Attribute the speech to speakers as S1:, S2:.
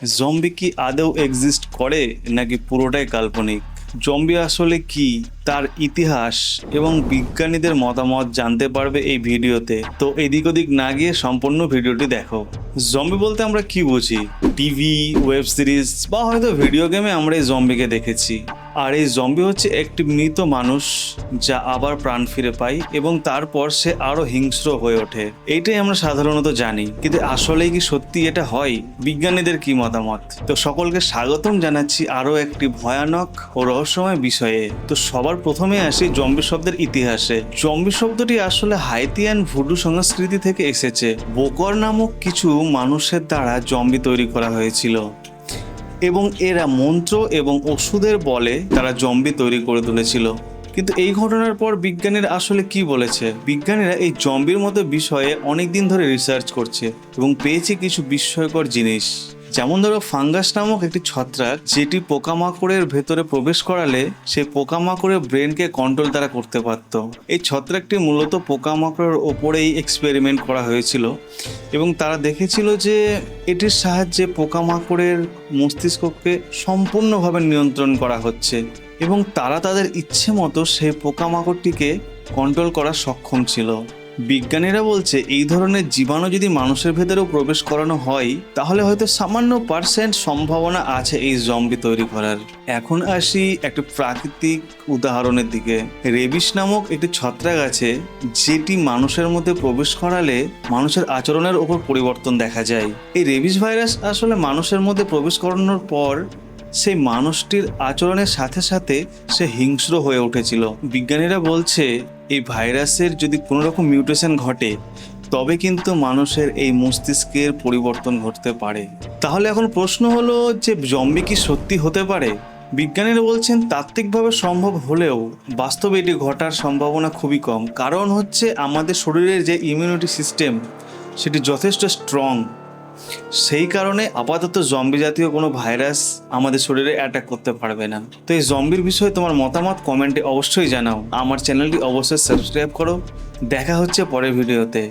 S1: Zombie কি আদৌ exist করে, নাকি পুরোটাই কাল্পনিক? জম্বি আসলে কি, তার ইতিহাস এবং বিজ্ঞানীদের মতামত জানতে পারবে এই ভিডিওতে। তো এদিক ওদিক না গিয়ে সম্পূর্ণ ভিডিওটি দেখো। জম্বি বলতে আমরা কি বুঝি? টিভি ওয়েব সিরিজ বা হয়তো ভিডিও গেমে আমরা এই জম্বিকে দেখেছি। আর এই জম্বি হচ্ছে একটি মৃত মানুষ যা আবার প্রাণ ফিরে পায় এবং তারপর সে আরও হিংস্র হয়ে ওঠে। এইটাই আমরা সাধারণত জানি, কিন্তু আসলে কি সত্যি এটা হয়? বিজ্ঞানীদের কি মতামত? তো সকলকে স্বাগতম জানাচ্ছি আরও একটি ভয়ানক ও রহস্যময় বিষয়ে। তো সবার প্রথমে আসি জম্বি শব্দের ইতিহাসে। জম্বি শব্দটি আসলে হাইতিয়ান ভুডু সংস্কৃতি থেকে এসেছে। বোকর নামক কিছু মানুষের দ্বারা জম্বি তৈরি করা হয়েছিল। এবং এরা মন্ত্র এবং ওষুধের বলে তারা জম্বি তৈরি করে তুলেছিল। কিন্তু এই ঘটনার পর বিজ্ঞানীরা আসলে কি বলেছে? বিজ্ঞানীরা এই জম্বির মতো বিষয়ে অনেক দিন ধরে রিসার্চ করছে এবং পেয়েছে কিছু বিস্ময়কর জিনিস। যেমন ধরো ফাঙ্গাস নামক একটি ছত্রাক যেটি পোকামাকড়ের ভেতরে প্রবেশ করালে সেই পোকামাকড়ের ব্রেনকে কন্ট্রোল তারা করতে পারত। এই ছত্রাকটি মূলত পোকামাকড়ের ওপরেই এক্সপেরিমেন্ট করা হয়েছিল এবং তারা দেখেছিল যে এটির সাহায্যে পোকামাকড়ের মস্তিষ্ককে সম্পূর্ণভাবে নিয়ন্ত্রণ করা হচ্ছে এবং তারা তাদের ইচ্ছে মতো সেই পোকামাকড়টিকে কন্ট্রোল করা সক্ষম ছিল। বিজ্ঞানীরা বলছে, এই ধরনের জীবাণু যদি মানুষের ভেতরেও প্রবেশ করানো হয়, তাহলে হয়তো সামান্য পার্সেন্ট সম্ভাবনা আছে এই জম্বি তৈরি করার। এখন আসি একটা প্রাকৃতিক উদাহরণের দিকে। রেবিস নামক একটি ছত্রাক আছে, যেটি মানুষের মধ্যে প্রবেশ করালে মানুষের আচরণের ওপর পরিবর্তন দেখা যায়। এই রেবিস ভাইরাস আসলে মানুষের মধ্যে প্রবেশ করানোর পর সেই মানুষটির আচরণের সাথে সাথে সে হিংস্র হয়ে উঠেছিল। বিজ্ঞানীরা বলছে, এই ভাইরাসের যদি কোনো রকম মিউটেশন ঘটে, তবে কিন্তু মানুষের এই মস্তিষ্কের পরিবর্তন ঘটতে পারে। তাহলে এখন প্রশ্ন হলো যে জম্বি কি সত্যি হতে পারে? বিজ্ঞানীরা বলছেন, তাত্ত্বিকভাবে সম্ভব হলেও বাস্তবে এটি ঘটার সম্ভাবনা খুবই কম। কারণ হচ্ছে, আমাদের শরীরের যে ইমিউনিটি সিস্টেম সেটি যথেষ্ট স্ট্রং সেই কারণে আপাতত জম্বি জাতীয় কোনো ভাইরাস আমাদের শরীরে অ্যাটাক করতে পারবে না। তো এই জম্বির বিষয়ে তোমার মতামত কমেন্টে অবশ্যই জানাও। আমার চ্যানেলটি অবশ্যই সাবস্ক্রাইব করো। দেখা হচ্ছে পরের ভিডিওতে